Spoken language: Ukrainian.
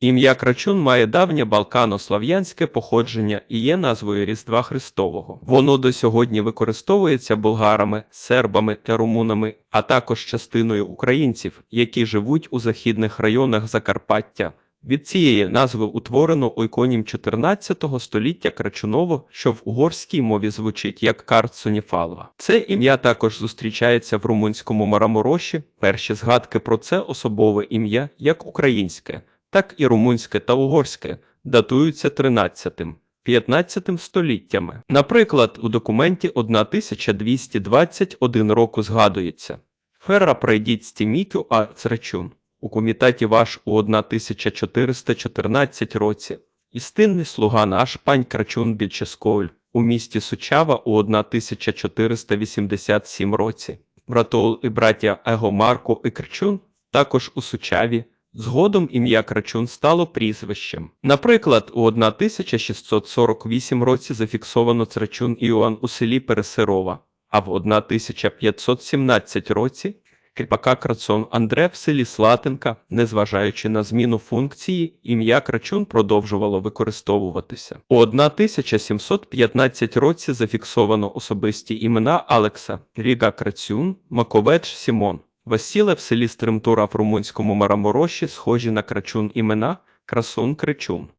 Ім'я Крачун має давнє балкано-слав'янське походження і є назвою Різдва Христового. Воно до сьогодні використовується болгарами, сербами та румунами, а також частиною українців, які живуть у західних районах Закарпаття. Від цієї назви утворено ойконім 14 століття Крачуново, що в угорській мові звучить як Карцоніфалва. Це ім'я також зустрічається в румунському марамороші. Перші згадки про це особове ім'я як українське, так і румунське та угорське датуються 13-15 століттями. Наприклад, у документі 1221 року згадується Ферра пройдіть стімітю а црачун. У комітеті ваш у 1414 році. Істинний слуга наш пань Крачун Більческовль у місті Сучава у 1487 році. Братоул і браття Его Марко і Крачун також у Сучаві. Згодом ім'я Крачун стало прізвищем. Наприклад, у 1648 році зафіксовано Црачун Іоанн у селі Пересирова, а в 1517 році кріпака Крацон Андре в селі Слатинка, незважаючи на зміну функції, ім'я Крачун продовжувало використовуватися. У 1715 році зафіксовано особисті імена Алекса, Ріга Крацюн, Маковеч Сімон. Васіле в селі Стримтура в румунському Марамороші схожі на крачун імена Красун Кричун.